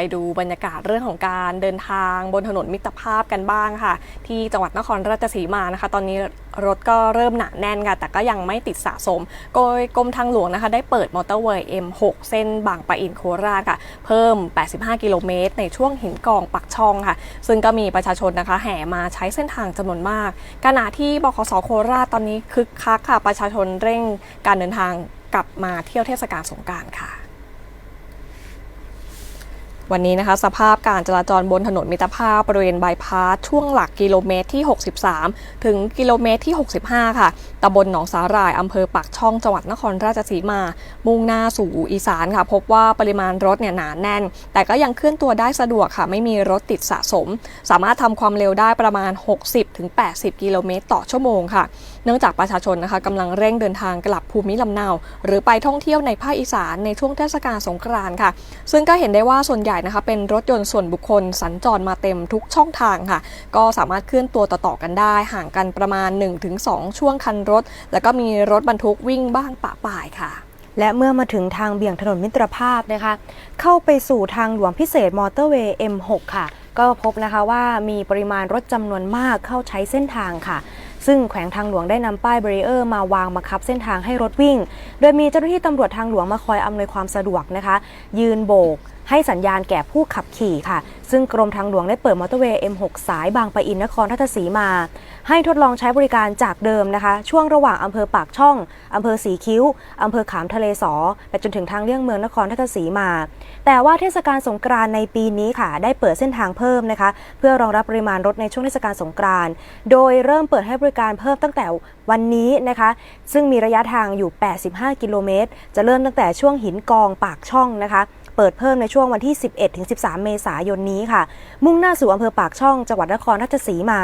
ไปดูบรรยากาศเรื่องของการเดินทางบนถนนมิตรภาพกันบ้างค่ะ ที่จังหวัดนครราชสีมานะคะ ตอนนี้รถก็เริ่มหนาแน่นค่ะ แต่ก็ยังไม่ติดสะสมโดยกรมทางหลวงนะคะ ได้เปิดมอเตอร์เวย์ M6 เส้นบางปะอินโคราชค่ะ เพิ่ม 85 กิโลเมตร ในช่วงหินกองปักช่องค่ะ ซึ่งก็มีประชาชนนะคะ แห่มาใช้เส้นทางจำนวนมากขณะที่บขสโคราชตอนนี้คึกคักค่ะ ประชาชนเร่งการเดินทางกลับมาเที่ยวเทศกาลสงกรานต์ค่ะ วันนี้นะคะสภาพการจราจรบนถนนมิตรภาพบริเวณบายพาสช่วงหลักกิโลเมตรที่ 63 ถึงกิโลเมตรที่ 65 ค่ะ ตำบลหนองสาหร่ายอำเภอปากช่องจังหวัดนครราชสีมา มุ่งหน้าสู่อีสานค่ะ พบว่าปริมาณรถเนี่ยหนาแน่น แต่ก็ยังเคลื่อนตัวได้สะดวกค่ะ ไม่มีรถติดสะสม สามารถทำความเร็วได้ประมาณ 60-80 กิโลเมตรต่อชั่วโมงค่ะเนื่องจากประชาชนนะคะกำลังเร่งเดินทางกลับภูมิลำเนา หรือไปท่องเที่ยวในภาคอีสานในช่วงเทศกาลสงกรานต์ค่ะ ซึ่งก็เห็นได้ว่าส่วนใหญ่นะคะเป็นรถยนต์ส่วนบุคคลสัญจรมาเต็มทุกช่องทางค่ะ ก็สามารถเคลื่อนตัวต่อๆกันได้ ห่างกันประมาณ 1-2 ช่วงคันรถ แล้วก็มีรถบรรทุกวิ่งบ้างปะป่ายค่ะและเมื่อมาถึงทางเบี่ยงถนนมิตรภาพนะคะ เข้าไปสู่ทางหลวงพิเศษมอเตอร์เวย์ M6 ค่ะ ก็พบนะคะว่ามีปริมาณรถจำนวนมากเข้าใช้เส้นทางค่ะ ซึ่งแขวงทางหลวงได้นำป้ายเบรีเออร์มาวางบังคับเส้นทางให้รถวิ่ง โดยมีเจ้าหน้าที่ตำรวจทางหลวงมาคอยอำนวยความสะดวกนะคะ ยืนโบก ให้สัญญาณแก่ผู้ขับขี่ค่ะ ซึ่งกรมทางหลวงได้เปิดมอเตอร์เวย์ M6 สายบางปะอินนครราชสีมา ให้ทดลองใช้บริการจากเดิมนะคะ ช่วงระหว่างอำเภอปากช่องอำเภอสีคิ้วอำเภอขามทะเลสอไปจนถึงทางเลี่ยงเมืองนครราชสีมา แต่ว่าเทศกาลสงกรานต์ในปีนี้ค่ะ ได้เปิดเส้นทางเพิ่มนะคะ เพื่อรองรับปริมาณรถในช่วงเทศกาลสงกรานต์โดยเริ่มเปิดให้บริการเพิ่มตั้งแต่วันนี้นะคะ ซึ่งมีระยะทางอยู่ 85 กิโลเมตร จะเริ่มตั้งแต่ช่วงหินกองปากช่องนะคะ เปิดเพิ่มในช่วงวันที่ 11-13 เมษายนนี้ค่ะ มุ่งหน้าสู่อำเภอปากช่องจังหวัดนครราชสีมา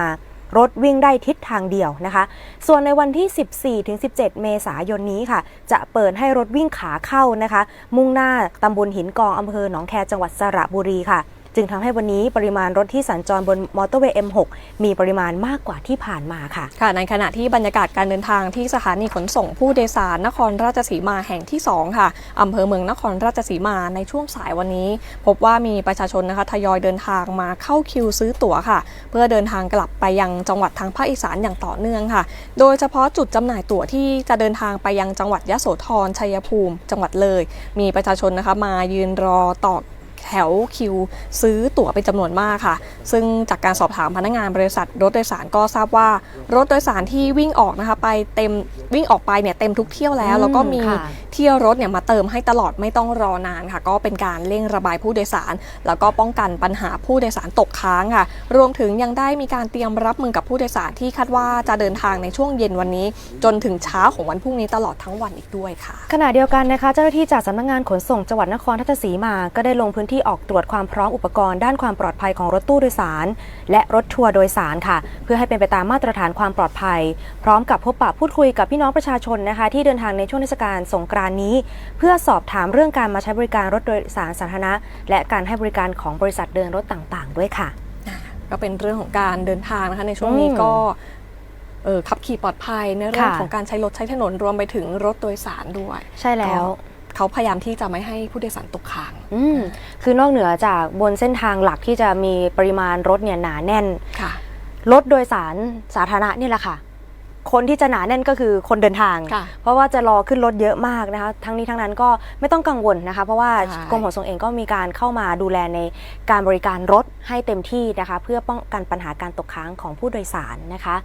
รถวิ่งได้ทิศทางเดียวนะคะ ส่วนในวันที่ 14-17 เมษายนนี้ค่ะ จะเปิดให้รถวิ่งขาเข้านะคะ มุ่งหน้าตำบลหินกองอำเภอหนองแคจังหวัดสระบุรีค่ะ จึงทำให้วันนี้ปริมาณรถที่สัญจรบนมอเตอร์เวย์ M6 มีปริมาณมากกว่าที่ผ่านมาค่ะ ค่ะ ในขณะที่บรรยากาศการเดินทางที่สถานีขนส่งผู้โดยสารนครราชสีมาแห่งที่ 2 ค่ะอำเภอเมืองนครราชสีมาในช่วงสายวันนี้ พบว่ามีประชาชนนะคะทยอยเดินทางมาเข้าคิวซื้อตั๋วค่ะ เพื่อเดินทางกลับไปยังจังหวัดทางภาคอีสานอย่างต่อเนื่องค่ะ โดยเฉพาะจุดจำหน่ายตั๋วที่จะเดินทางไปยังจังหวัดยะโสธรชัยภูมิ จังหวัดเลย มีประชาชนนะคะมายืนรอต่อ แถวคิวซื้อตั๋วเป็นจำนวนมากค่ะ ซึ่งจากการสอบถามพนักงานบริษัทรถโดยสารก็ทราบว่า รถโดยสารที่วิ่งออกนะคะไปเต็มวิ่งออกไปเนี่ยเต็มทุกเที่ยวแล้วอืมแล้วก็มีค่ะเที่ยวรถเนี่ยมาเติมให้ตลอดไม่ต้องรอนานค่ะ ก็เป็นการเร่งระบายผู้โดยสาร แล้วก็ป้องกันปัญหาผู้โดยสารตกค้างค่ะ รวมถึงยังได้มีการเตรียมรับมือกับผู้โดยสารที่คาดว่าจะเดินทางในช่วงเย็นวันนี้ จนถึงเช้าของวันพรุ่งนี้ตลอดทั้งวันอีกด้วยค่ะ ขณะเดียวกันนะคะ เจ้าหน้าที่จากสำนักงานขนส่งจังหวัดนครราชสีมาก็ได้ลงพื้นที่ออกตรวจความพร้อมอุปกรณ์ด้านความปลอดภัยของรถตู้โดยสาร และรถทัวร์โดยสารค่ะ เพื่อให้เป็นไปตามมาตรฐานความปลอดภัย พร้อมกับพบปะพูดคุยกับพี่น้องประชาชนนะคะ ที่เดินทางในช่วงเทศกาลสงกรานต์นี้ เพื่อสอบถามเรื่องการมาใช้บริการรถโดยสารสาธารณะ และการให้บริการของบริษัทเดินรถต่างๆ ด้วยค่ะ ก็เป็นเรื่องของการเดินทางนะคะในช่วงนี้อืมก็เออขับขี่ปลอดภัยในเรื่องค่ะของการใช้รถใช้ถนนรวมไปถึงรถโดยสารด้วย ใช่แล้วก็เขาพยายามที่จะไม่ให้ผู้โดยสารตกค้างอืม คือนอกเหนือจากบนเส้นทางหลักที่จะมีปริมาณรถเนี่ยหนาแน่นค่ะ รถโดยสารสาธารณะนี่แหละค่ะ คนที่จะหนาแน่นก็คือคนเดินทาง ค่ะเพราะว่าจะรอขึ้นรถเยอะมากนะคะ ทั้งนี้ทั้งนั้นก็ไม่ต้องกังวลนะคะ เพราะว่าใช่ กรมขนส่งเองก็มีการเข้ามาดูแลในการบริการรถให้เต็มที่นะคะ เพื่อป้องกันปัญหาการตกค้างของผู้โดยสารนะคะ